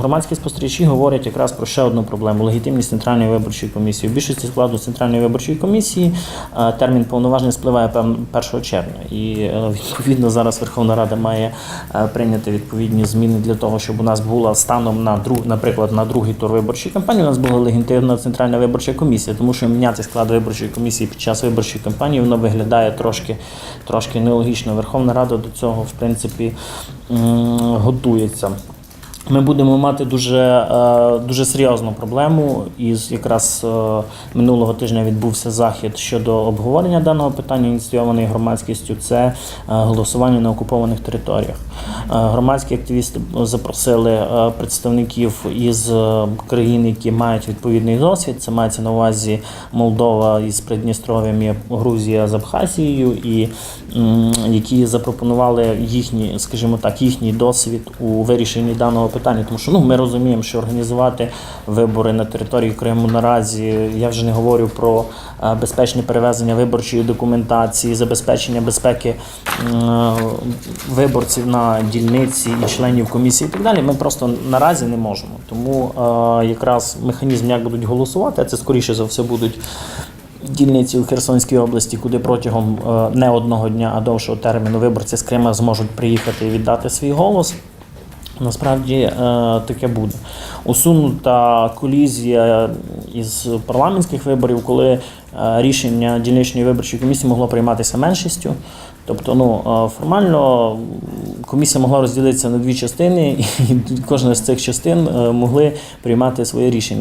громадські спостерігачі говорять якраз про ще одну проблему легітимність центральної виборчої комісії. У більшості складу центральної виборчої комісії е, термін повноважень спливає 1 червня, і е, відповідно зараз Верховна Рада має е, прийняти відповідні зміни для того, щоб у нас була станом на друг, наприклад, на другий тур виборчої кампанії. У нас була легітимна центральна виборча комісія, тому що міняти склад виборчої комісії під час виборчої кампанії воно виглядає трошки, трошки нелогічно. Верховна Рада до цього в принципі готується. Ми будемо мати дуже, е, дуже серйозну проблему. І якраз е, минулого тижня відбувся захід щодо обговорення даного питання, ініційований громадськістю. Це е, голосування на окупованих територіях. Громадські активісти запросили представників із країн, які мають відповідний досвід. Це мається на увазі Молдова із Придністров'ям, Грузія з Абхазією, і які запропонували їхні, скажімо так, їхній досвід у вирішенні даного питання. Тому що ну ми розуміємо, що організувати вибори на території Криму наразі я вже не говорю про е, безпечне перевезення виборчої документації, забезпечення безпеки виборців на дільниці і членів комісії і так далі. Ми просто наразі не можемо. Тому е, якраз механізм, як будуть голосувати, а це скоріше за все будуть дільниці у Херсонській області, куди протягом е, не одного дня, а довшого терміну виборці з Крима зможуть приїхати і віддати свій голос. Насправді е, таке буде. Усунута колізія із парламентських виборів, коли е, рішення дільничної виборчої комісії могло прийматися меншістю. Тобто, ну е, формально комісія могла розділитися на дві частини, і кожна з цих частин могли приймати своє рішення.